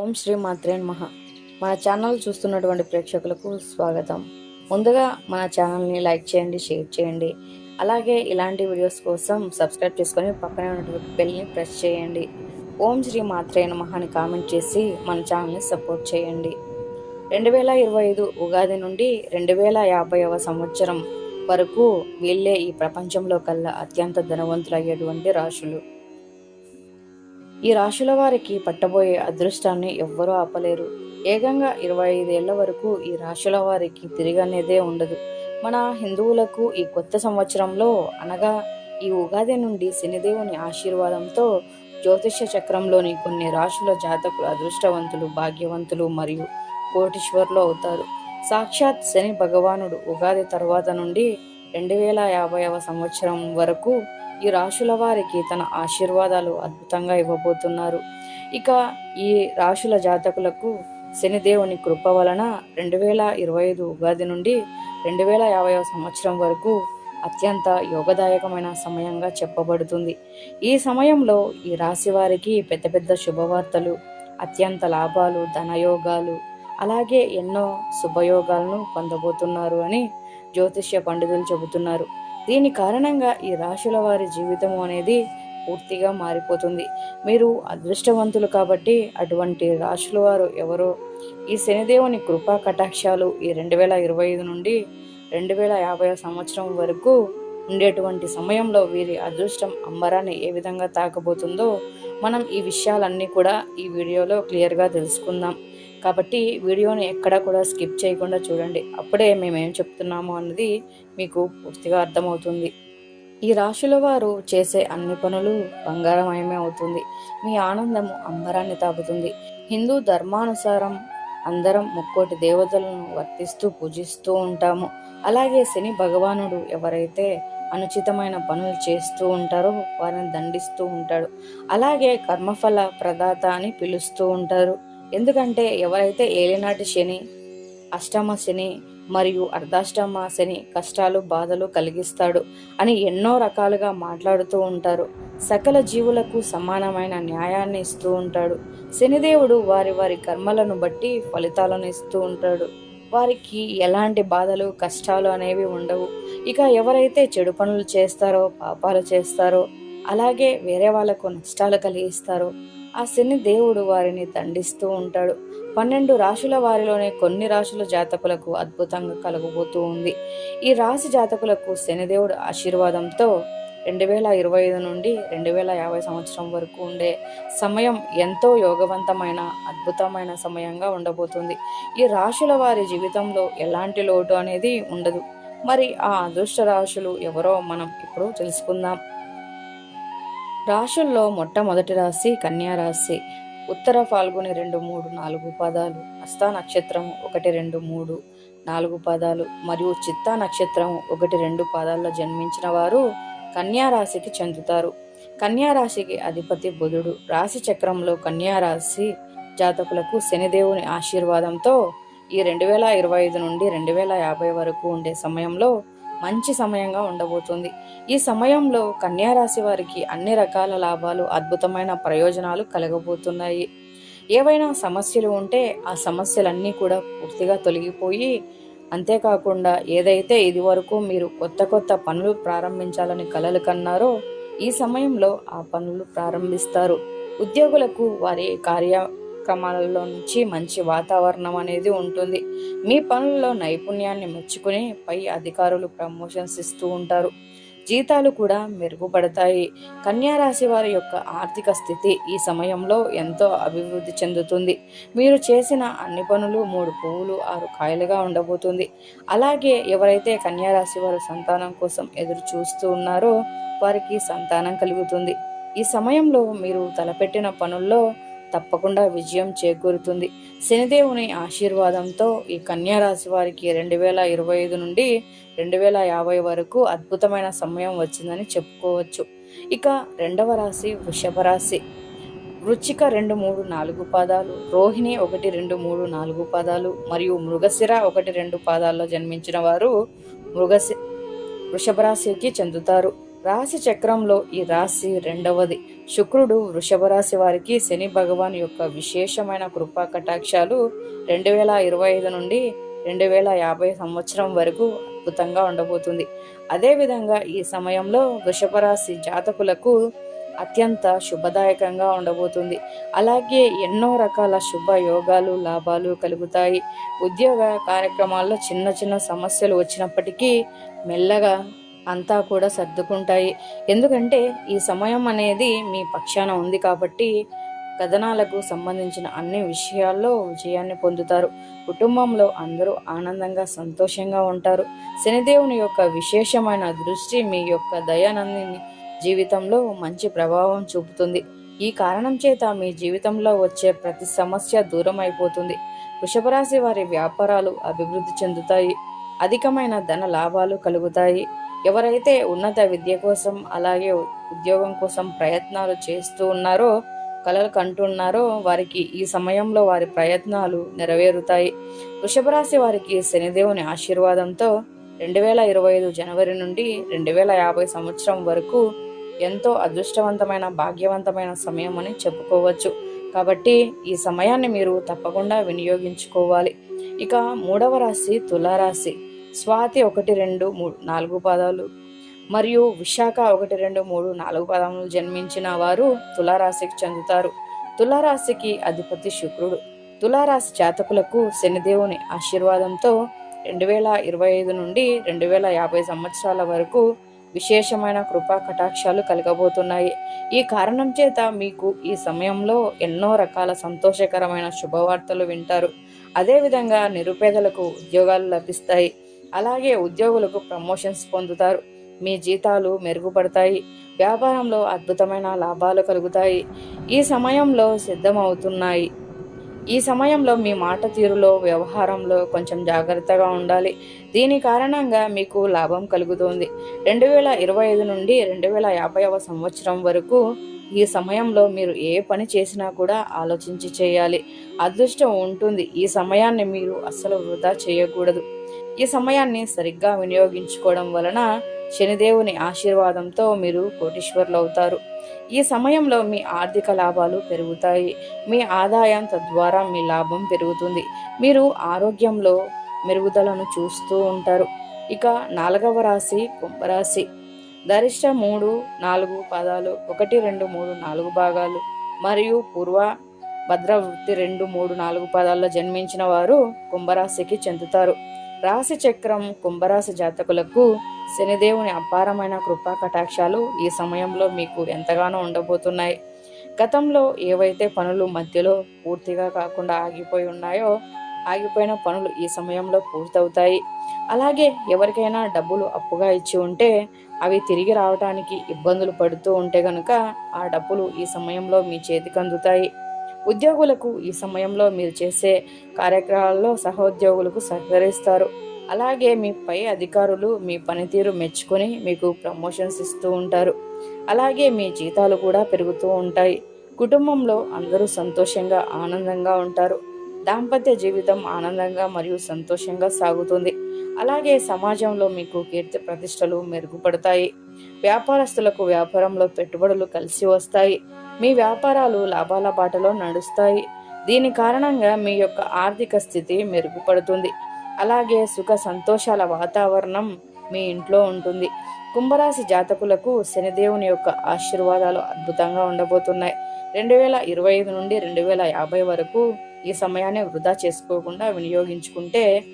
ఓం శ్రీ మాత్రే మహ మన ఛానల్ చూస్తున్నటువంటి ప్రేక్షకులకు స్వాగతం. ముందుగా మన ఛానల్ని లైక్ చేయండి షేర్ చేయండి. అలాగే ఇలాంటి వీడియోస్ కోసం సబ్స్క్రైబ్ చేసుకొని పక్కనే ఉన్నటువంటి బెల్ని ప్రెస్ చేయండి. ఓం శ్రీ మాత్రే మహాని అని కామెంట్ చేసి మన ఛానల్ని సపోర్ట్ చేయండి. రెండు వేల ఇరవై ఐదు ఉగాది నుండి రెండు వేల యాభైవ సంవత్సరం వరకు వీళ్ళే ఈ ప్రపంచంలో కల్లా అత్యంత ధనవంతులయ్యేటువంటి రాశులు. ఈ రాశుల వారికి పట్టబోయే అదృష్టాన్ని ఎవ్వరూ ఆపలేరు. ఏకంగా ఇరవై ఐదేళ్ళ వరకు ఈ రాశుల వారికి తిరిగనేదే ఉండదు. మన హిందువులకు ఈ కొత్త సంవత్సరంలో అనగా ఈ ఉగాది నుండి శనిదేవుని ఆశీర్వాదంతో జ్యోతిష్య చక్రంలోని కొన్ని రాశుల జాతకులు అదృష్టవంతులు భాగ్యవంతులు మరియు కోటీశ్వరులు అవుతారు. సాక్షాత్ శని భగవానుడు ఉగాది తర్వాత నుండి రెండు వేల యాభైవ సంవత్సరం వరకు ఈ రాశుల వారికి తన ఆశీర్వాదాలు అద్భుతంగా ఇవ్వబోతున్నారు. ఇక ఈ రాశుల జాతకులకు శనిదేవుని కృప వలన రెండు వేల ఇరవై ఐదు ఉగాది నుండి రెండు వేల యాభై సంవత్సరం వరకు అత్యంత యోగదాయకమైన సమయంగా చెప్పబడుతుంది. ఈ సమయంలో ఈ రాశి వారికి పెద్ద పెద్ద శుభవార్తలు అత్యంత లాభాలు ధనయోగాలు అలాగే ఎన్నో శుభయోగాలను పొందబోతున్నారు అని జ్యోతిష్య పండితులు చెబుతున్నారు. దీని కారణంగా ఈ రాశుల వారి జీవితం అనేది పూర్తిగా మారిపోతుంది. మీరు అదృష్టవంతులు కాబట్టి అటువంటి రాశుల వారు ఎవరో ఈ శనిదేవుని కృపా కటాక్షాలు ఈ రెండు వేల ఇరవై ఐదు నుండి రెండు వేల యాభై సంవత్సరం వరకు ఉండేటువంటి సమయంలో వీరి అదృష్టం అంబరాన్ని ఏ విధంగా తాకబోతుందో మనం ఈ విషయాలన్నీ కూడా ఈ వీడియోలో క్లియర్గా తెలుసుకుందాం. కాబట్టి వీడియోని ఎక్కడా కూడా స్కిప్ చేయకుండా చూడండి. అప్పుడే మేము ఏం చెప్తున్నామో అన్నది మీకు పూర్తిగా అర్థమవుతుంది. ఈ రాశుల వారు చేసే అన్ని పనులు బంగారమయమే అవుతుంది. మీ ఆనందము అంబరాన్ని తాకుతుంది హిందూ ధర్మానుసారం అందరం ముక్కోటి దేవతలను వర్తిస్తూ పూజిస్తూ ఉంటాము. అలాగే శని భగవానుడు ఎవరైతే అనుచితమైన పనులు చేస్తూ ఉంటారో వారిని దండిస్తూ ఉంటాడు. అలాగే కర్మఫల ప్రదాత అని పిలుస్తూ ఉంటారు. ఎందుకంటే ఎవరైతే ఏలినాటి శని అష్టమ శని మరియు అర్ధాష్టమ శని కష్టాలు బాధలు కలిగిస్తాడు అని ఎన్నో రకాలుగా మాట్లాడుతూ ఉంటారు. సకల జీవులకు సమానమైన న్యాయాన్ని ఇస్తూ ఉంటాడు. శనిదేవుడు వారి వారి కర్మలను బట్టి ఫలితాలను ఇస్తూ ఉంటాడు. వారికి ఎలాంటి బాధలు కష్టాలు అనేవి ఉండవు. ఇక ఎవరైతే చెడు పనులు చేస్తారో పాపాలు చేస్తారో అలాగే వేరే వాళ్ళకు నష్టాలు కలిగిస్తారో ఆ శని దేవుడు వారిని దండిస్తూ ఉంటాడు. పన్నెండు రాశుల వారిలోనే కొన్ని రాశుల జాతకులకు అద్భుతంగా కలగబోతూ ఉంది. ఈ రాశి జాతకులకు శనిదేవుడు ఆశీర్వాదంతో రెండు వేల ఇరవై ఐదు నుండి రెండు వేల యాభై సంవత్సరం వరకు ఉండే సమయం ఎంతో యోగవంతమైన అద్భుతమైన సమయంగా ఉండబోతుంది. ఈ రాశుల వారి జీవితంలో ఎలాంటి లోటు అనేది ఉండదు. మరి ఆ అదృష్ట రాశులు ఎవరో మనం ఇప్పుడు తెలుసుకుందాం. రాశుల్లో మొట్టమొదటి రాశి కన్యారాశి ఉత్తర ఫాల్గుని రెండు మూడు నాలుగు పదాలు హస్తా నక్షత్రం ఒకటి రెండు మూడు నాలుగు పదాలు మరియు చిత్తా నక్షత్రం ఒకటి రెండు పాదాల్లో జన్మించిన వారు కన్యారాశికి చెందుతారు. కన్యారాశికి అధిపతి బుధుడు. రాశి చక్రంలో కన్యారాశి జాతకులకు శనిదేవుని ఆశీర్వాదంతో ఈ రెండు వేల ఇరవై ఐదు నుండి రెండు వేల యాభై వరకు ఉండే సమయంలో మంచి సమయంగా ఉండబోతుంది. ఈ సమయంలో కన్యారాశి వారికి అన్ని రకాల లాభాలు అద్భుతమైన ప్రయోజనాలు కలగబోతున్నాయి. ఏవైనా సమస్యలు ఉంటే ఆ సమస్యలన్నీ కూడా పూర్తిగా తొలగిపోయి అంతేకాకుండా ఏదైతే ఇది వరకు మీరు కొత్త కొత్త పనులు ప్రారంభించాలని కలలు కన్నారో ఈ సమయంలో ఆ పనులు ప్రారంభిస్తారు. ఉద్యోగులకు వారి కార్య కార్యక్రమాలలో నుంచి మంచి వాతావరణం అనేది ఉంటుంది. మీ పనుల్లో నైపుణ్యాన్ని మెచ్చుకుని పై అధికారులు ప్రమోషన్స్ ఇస్తూ ఉంటారు. జీతాలు కూడా మెరుగుపడతాయి. కన్యారాశి వారి యొక్క ఆర్థిక స్థితి ఈ సమయంలో ఎంతో అభివృద్ధి చెందుతుంది. మీరు చేసిన అన్ని పనులు మూడు పువ్వులు ఆరు కాయలుగా ఉండబోతుంది. అలాగే ఎవరైతే కన్యారాశి వారు సంతానం కోసం ఎదురు చూస్తూ ఉన్నారో వారికి సంతానం కలుగుతుంది. ఈ సమయంలో మీరు తలపెట్టిన పనుల్లో తప్పకుండా విజయం చేకూరుతుంది. శనిదేవుని ఆశీర్వాదంతో ఈ కన్యా రాశి వారికి రెండు వేల ఇరవై ఐదు నుండి రెండు వేల యాభై వరకు అద్భుతమైన సమయం వచ్చిందని చెప్పుకోవచ్చు. ఇక రెండవ రాశి వృషభ రాశి. వృచ్చిక రెండు మూడు నాలుగు పాదాలు రోహిణి ఒకటి రెండు మూడు నాలుగు పాదాలు మరియు మృగశిర ఒకటి రెండు పాదాల్లో జన్మించిన వారు మృగశి వృషభ రాశికి చెందుతారు. రాశి చక్రంలో ఈ రాశి రెండవది. శుక్రుడు వృషభ రాశి వారికి శని భగవాన్ యొక్క విశేషమైన కృపా కటాక్షాలు రెండు వేల ఇరవై ఐదు నుండి రెండు వేల యాభై సంవత్సరం వరకు అద్భుతంగా ఉండబోతుంది. అదేవిధంగా ఈ సమయంలో వృషభ రాశి జాతకులకు అత్యంత శుభదాయకంగా ఉండబోతుంది. అలాగే ఎన్నో రకాల శుభ యోగాలు లాభాలు కలుగుతాయి. ఉద్యోగ కార్యక్రమాల్లో చిన్న చిన్న సమస్యలు వచ్చినప్పటికీ మెల్లగా అంతా కూడా సర్దుకుంటాయి. ఎందుకంటే ఈ సమయం అనేది మీ పక్షాన ఉంది కాబట్టి కథనాలకు సంబంధించిన అన్ని విషయాల్లో విజయాన్ని పొందుతారు. కుటుంబంలో అందరూ ఆనందంగా సంతోషంగా ఉంటారు. శనిదేవుని యొక్క విశేషమైన దృష్టి మీ యొక్క దయానందిని జీవితంలో మంచి ప్రభావం చూపుతుంది. ఈ కారణం చేత మీ జీవితంలో వచ్చే ప్రతి సమస్య దూరం అయిపోతుంది వృషభరాశి వారి వ్యాపారాలు అభివృద్ధి చెందుతాయి. అధికమైన ధన లాభాలు కలుగుతాయి. ఎవరైతే ఉన్నత విద్య కోసం అలాగే ఉద్యోగం కోసం ప్రయత్నాలు చేస్తూ ఉన్నారో కలలు కంటున్నారో వారికి ఈ సమయంలో వారి ప్రయత్నాలు నెరవేరుతాయి. వృషభరాశి వారికి శనిదేవుని ఆశీర్వాదంతో రెండు వేల ఇరవై ఐదు జనవరి నుండి రెండు వేల యాభై సంవత్సరం వరకు ఎంతో అదృష్టవంతమైన భాగ్యవంతమైన సమయం అని చెప్పుకోవచ్చు. కాబట్టి ఈ సమయాన్ని మీరు తప్పకుండా వినియోగించుకోవాలి. ఇక మూడవ రాశి తులారాశి. స్వాతి ఒకటి రెండు మూడు నాలుగు పాదాలు. మరియు విశాఖ ఒకటి రెండు మూడు నాలుగు పాదములు జన్మించిన వారు తులారాశికి చెందుతారు. తులారాశికి అధిపతి శుక్రుడు. తులారాశి జాతకులకు శనిదేవుని ఆశీర్వాదంతో రెండు వేల ఇరవై ఐదు నుండి రెండు వేల యాభై సంవత్సరాల వరకు విశేషమైన కృపా కటాక్షాలు కలగబోతున్నాయి. ఈ కారణం చేత మీకు ఈ సమయంలో ఎన్నో రకాల సంతోషకరమైన శుభవార్తలు వింటారు. అదేవిధంగా నిరుపేదలకు ఉద్యోగాలు లభిస్తాయి. అలాగే ఉద్యోగులకు ప్రమోషన్స్ పొందుతారు. మీ జీతాలు మెరుగుపడతాయి. వ్యాపారంలో అద్భుతమైన లాభాలు కలుగుతాయి. ఈ సమయంలో సిద్ధమవుతున్నాయి. ఈ సమయంలో మీ మాట తీరులో వ్యవహారంలో కొంచెం జాగ్రత్తగా ఉండాలి. దీని కారణంగా మీకు లాభం కలుగుతుంది. రెండు వేల ఇరవై ఐదు నుండి రెండు వేల యాభైవ సంవత్సరం వరకు ఈ సమయంలో మీరు ఏ పని చేసినా కూడా ఆలోచించి చేయాలి. అదృష్టం ఉంటుంది. ఈ సమయాన్ని మీరు అస్సలు వృధా చేయకూడదు. ఈ సమయాన్ని సరిగ్గా వినియోగించుకోవడం వలన శనిదేవుని ఆశీర్వాదంతో మీరు కోటీశ్వర్లు అవుతారు ఈ సమయంలో మీ ఆర్థిక లాభాలు పెరుగుతాయి. మీ ఆదాయం తద్వారా మీ లాభం పెరుగుతుంది. మీరు ఆరోగ్యంలో మెరుగుదలను చూస్తూ ఉంటారు. ఇక నాలుగవ రాశి కుంభరాశి. గరిష్ట మూడు నాలుగు పదాలు ఒకటి రెండు మూడు నాలుగు భాగాలు మరియు పూర్వ భద్రవృత్తి రెండు మూడు నాలుగు పదాల్లో జన్మించిన వారు కుంభరాశికి చెందుతారు. రాశి చక్రం కుంభరాశి జాతకులకు శనిదేవుని అపారమైన కృపా కటాక్షాలు ఈ సమయంలో మీకు ఎంతగానో ఉండబోతున్నాయి. గతంలో ఏవైతే పనులు మధ్యలో పూర్తిగా కాకుండా ఆగిపోయి ఉన్నాయో ఆగిపోయిన పనులు ఈ సమయంలో పూర్తవుతాయి. అలాగే ఎవరికైనా డబ్బులు అప్పుగా ఇచ్చి ఉంటే అవి తిరిగి రావడానికి ఇబ్బందులు పడుతూ ఉంటే గనుక ఆ డబ్బులు ఈ సమయంలో మీ చేతికి అందుతాయి. ఉద్యోగులకు ఈ సమయంలో మీరు చేసే కార్యక్రమాల్లో సహోద్యోగులకు సహకరిస్తారు. అలాగే మీ పై అధికారులు మీ పనితీరు మెచ్చుకొని మీకు ప్రమోషన్స్ ఇస్తూ ఉంటారు. అలాగే మీ జీతాలు కూడా పెరుగుతూ ఉంటాయి. కుటుంబంలో అందరూ సంతోషంగా ఆనందంగా ఉంటారు. దాంపత్య జీవితం ఆనందంగా మరియు సంతోషంగా సాగుతుంది. అలాగే సమాజంలో మీకు కీర్తి ప్రతిష్టలు మెరుగుపడతాయి. వ్యాపారస్తులకు వ్యాపారంలో పెట్టుబడులు కలిసి వస్తాయి. మీ వ్యాపారాలు లాభాల బాటలో నడుస్తాయి. దీని కారణంగా మీ యొక్క ఆర్థిక స్థితి మెరుగుపడుతుంది. అలాగే సుఖ సంతోషాల వాతావరణం మీ ఇంట్లో ఉంటుంది. కుంభరాశి జాతకులకు శనిదేవుని యొక్క ఆశీర్వాదాలు అద్భుతంగా ఉండబోతున్నాయి. రెండు వేల ఇరవై ఐదు నుండి రెండు వేల యాభై వరకు ఈ సమయాన్ని వృధా చేసుకోకుండా వినియోగించుకుంటే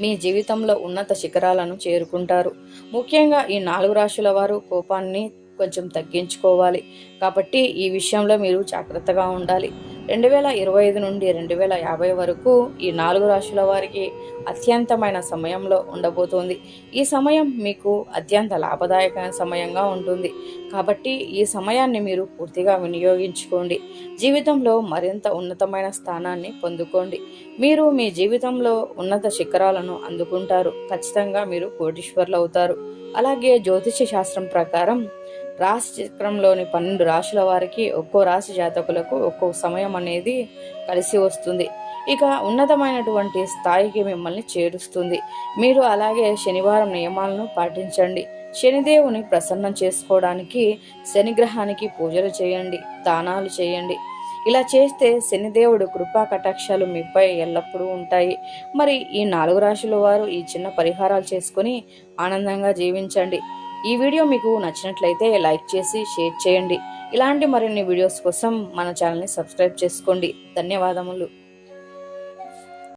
మీ జీవితంలో ఉన్నత శిఖరాలను చేరుకుంటారు. ముఖ్యంగా ఈ నాలుగు రాశుల వారు కోపాన్ని కొంచెం తగ్గించుకోవాలి. కాబట్టి ఈ విషయంలో మీరు జాగ్రత్తగా ఉండాలి. రెండు వేల ఇరవై ఐదు నుండి రెండు వేల యాభై వరకు ఈ నాలుగు రాశుల వారికి అత్యంతమైన సమయంలో ఉండబోతోంది. ఈ సమయం మీకు అత్యంత లాభదాయకమైన సమయంగా ఉంటుంది. కాబట్టి ఈ సమయాన్ని మీరు పూర్తిగా వినియోగించుకోండి. జీవితంలో మరింత ఉన్నతమైన స్థానాన్ని పొందుకోండి. మీరు మీ జీవితంలో ఉన్నత శిఖరాలను అందుకుంటారు. ఖచ్చితంగా మీరు కోటీశ్వర్లు అవుతారు. అలాగే జ్యోతిష శాస్త్రం ప్రకారం రాశి చక్రంలోని పన్నెండు రాశుల వారికి ఒక్కో రాశి జాతకులకు ఒక్కో సమయం అనేది కలిసి వస్తుంది. ఇక ఉన్నతమైనటువంటి స్థాయికి మిమ్మల్ని చేరుస్తుంది. మీరు అలాగే శనివారం నియమాలను పాటించండి. శనిదేవుని ప్రసన్నం చేసుకోవడానికి శనిగ్రహానికి పూజలు చేయండి దానాలు చేయండి. ఇలా చేస్తే శనిదేవుడు కృపా కటాక్షాలు మీపై ఎల్లప్పుడూ ఉంటాయి. మరి ఈ నాలుగు రాశుల వారు ఈ చిన్న పరిహారాలు చేసుకుని ఆనందంగా జీవించండి. ఈ వీడియో మీకు నచ్చినట్లయితే లైక్ చేసి షేర్ చేయండి. ఇలాంటి మరిన్ని వీడియోస్ కోసం మన ఛానల్ని సబ్స్క్రైబ్ చేసుకోండి. ధన్యవాదములు.